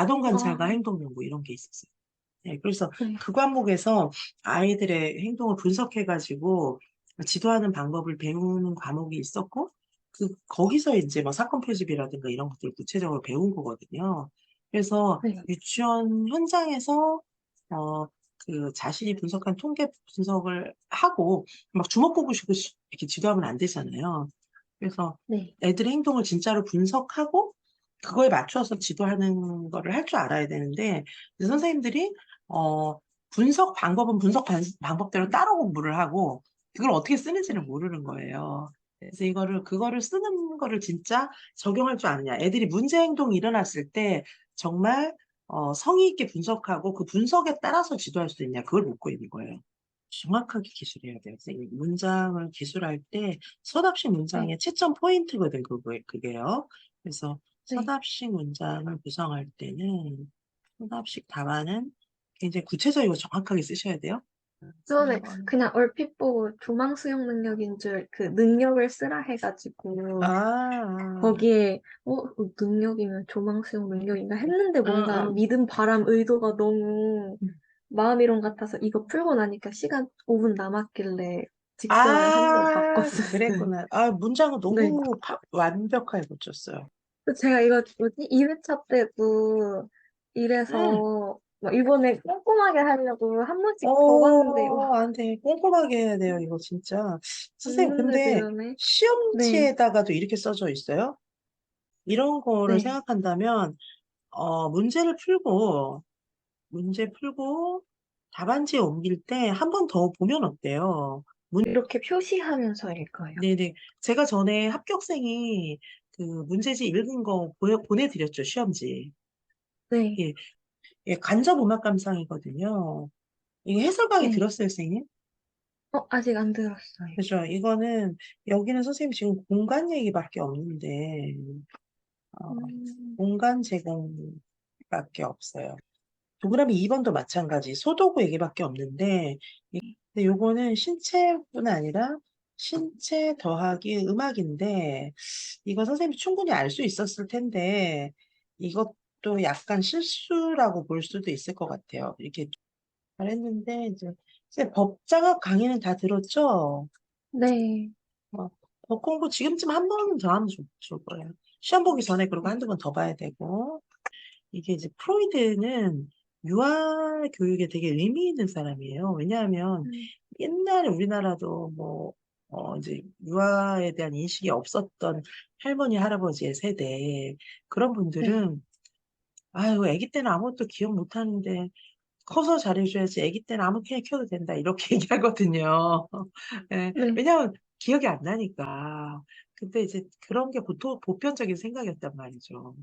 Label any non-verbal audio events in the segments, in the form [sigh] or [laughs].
아동 관찰과 아. 행동 연구 이런 게 있었어요. 네, 그래서 네. 그 과목에서 아이들의 행동을 분석해가지고 지도하는 방법을 배우는 과목이 있었고, 그, 거기서 이제 뭐 사건 표집이라든가 이런 것들을 구체적으로 배운 거거든요. 그래서 네. 유치원 현장에서, 어, 그 자신이 분석한 통계 분석을 하고, 막 주먹 보고식으로 이렇게 지도하면 안 되잖아요. 그래서 네. 애들의 행동을 진짜로 분석하고, 그거에 맞춰서 지도하는 거를 할 줄 알아야 되는데, 선생님들이, 어, 분석 방법은 분석 반- 방법대로 따로 공부를 하고, 그걸 어떻게 쓰는지를 모르는 거예요. 그래서 이거를, 그거를 쓰는 거를 진짜 적용할 줄 아느냐. 애들이 문제 행동이 일어났을 때 정말, 어, 성의 있게 분석하고 그 분석에 따라서 지도할 수 있냐. 그걸 묻고 있는 거예요. 정확하게 기술해야 돼요. 선생님. 문장을 기술할 때 서답식 문장의 채점 포인트거든, 그거, 그게요. 그래서 네. 서답식 문장을 구성할 때는 서답식 답안은 굉장히 구체적이고 정확하게 쓰셔야 돼요. 저는 음. 그냥 얼핏 보고 조망 수용 능력인 줄 그 능력을 쓰라 해가지고 아, 거기에 어 능력이면 조망 수용 능력인가 했는데 뭔가 응, 응. 믿음 바람 의도가 너무 음. 마음이론 같아서 이거 풀고 나니까 시간 5분 남았길래 직전에 한번 아, 바꿨어요. 그랬구나. 아, 문장은 너무 네. 파- 완벽하게 고쳤어요. 제가 이거 뭐지 2회차 때도 이래서 막 이번에 꼼꼼하게 하려고 한 번씩 와 어, 안 돼. 꼼꼼하게 해야 돼요, 이거 진짜. 선생님, 듣는 근데 애들네. 네. 시험지에다가도 이렇게 써져 있어요? 이런 거를 네. 생각한다면, 어, 문제를 풀고, 문제 풀고, 답안지에 옮길 때 한 번 더 보면 어때요? 이렇게 표시하면서 읽어요. 네네. 제가 전에 합격생이 그 문제지 읽은 거 보여, 보내드렸죠, 시험지. 네. 예, 예, 간접 음악 감상이거든요. 이게 해설 강의 네. 들었어요, 선생님? 어, 아직 안 들었어요. 그죠? 이거는, 여기는 선생님 지금 공간 얘기밖에 없는데, 어, 음, 공간 제공밖에 없어요. 동그라미 2번도 마찬가지. 소도구 얘기밖에 없는데, 이- 근데 요거는 신체뿐 아니라 신체 더하기 음악인데, 이거 선생님이 충분히 알 수 있었을 텐데, 이것도 약간 실수라고 볼 수도 있을 것 같아요. 이렇게 잘했는데, 이제, 이제 법장학 강의는 다 들었죠? 네. 어, 법 공부 지금쯤 한 번은 더 하면 좋, 좋을 거예요. 시험 보기 전에 그리고 한두 번 더 봐야 되고. 이게 이제 프로이드는 유아 교육에 되게 의미 있는 사람이에요. 왜냐하면 음, 옛날에 우리나라도 뭐, 어, 이제 유아에 대한 인식이 없었던 할머니, 할아버지의 세대, 그런 네. 분들은, 아유, 아기 때는 아무것도 기억 못 하는데, 커서 잘해줘야지. 아기 때는 아무렇게나 키워도 된다. 이렇게 [laughs] 얘기하거든요. 예, 네. 왜냐하면 기억이 안 나니까. 근데 이제 그런 게 보통 보편적인 생각이었단 말이죠.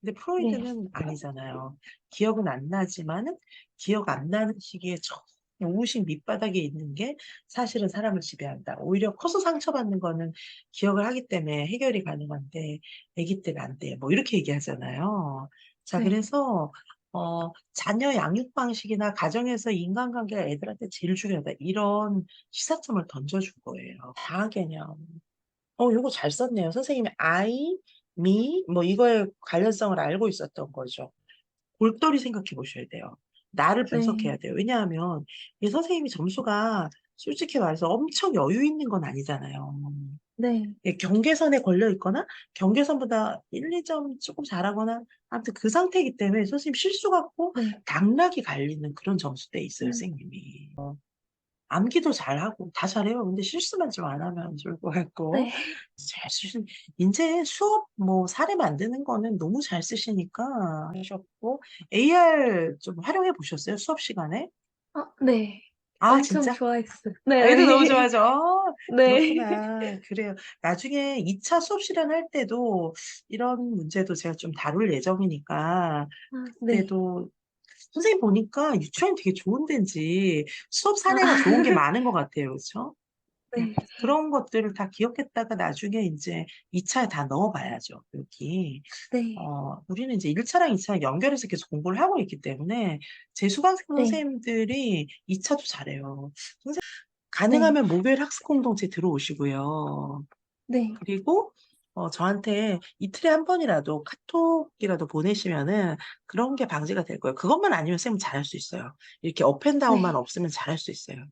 근데 네. 프로이드는 아니잖아요. 기억은 안 나지만은 기억 안 나는 시기에 저 우식 밑바닥에 있는 게 사실은 사람을 지배한다. 오히려 커서 상처받는 거는 기억을 하기 때문에 해결이 가능한데 아기 때는 안 돼. 뭐 이렇게 얘기하잖아요. 자, 네. 그래서 어, 자녀 양육 방식이나 가정에서 인간관계가 애들한테 제일 중요하다. 이런 시사점을 던져준 거예요. 다화 개념. 어, 요거 잘 썼네요. 선생님이 I, me, 뭐 이거의 관련성을 알고 있었던 거죠. 골똘히 생각해 보셔야 돼요. 나를 분석해야 네. 돼요. 왜냐하면 이 선생님이 점수가 솔직히 말해서 엄청 여유 있는 건 아니잖아요. 네. 예, 경계선에 걸려 있거나 경계선보다 1, 2점 조금 잘하거나 아무튼 그 상태이기 때문에 선생님 실수 같고 네. 당락이 갈리는 그런 점수대 있어요, 음, 선생님이. 어, 암기도 잘하고 다 잘해요. 근데 실수만 좀 안 하면 좋을 것 같고 네. 잘 쓰신 이제 수업 뭐 사례 만드는 거는 너무 잘 쓰시니까 하셨고 AR 좀 활용해 보셨어요? 수업 시간에? 어, 네. 아, 엄청 진짜? 좋아했어요. 애도 너무 네. 좋아하죠. 어, [laughs] 네. 그렇구나. 그래요. 나중에 2차 수업 실현할 때도 이런 문제도 제가 좀 다룰 예정이니까 아, 네. 그때도 선생님 보니까 유치원이 되게 좋은 데인지 수업 아, 사례가 좋은 게 많은 것 같아요. 그렇죠? 음, 네. 그런 것들을 다 기억했다가 나중에 이제 2 차에 다 넣어 봐야죠. 여기. 네. 어, 우리는 이제 1 차랑 2차 연결해서 계속 공부를 하고 있기 때문에 제 수강생 네. 선생님들이 2 차도 잘해요. 선생님, 네. 가능하면 목요일 학습 공동체 들어오시고요. 네. 그리고 어, 저한테 이틀에 한 번이라도 카톡이라도 보내시면은 그런 게 방지가 될 거예요. 그것만 아니면 쌤은 잘할 수 있어요. 이렇게 업앤다운만 네. 없으면 잘할 수 있어요.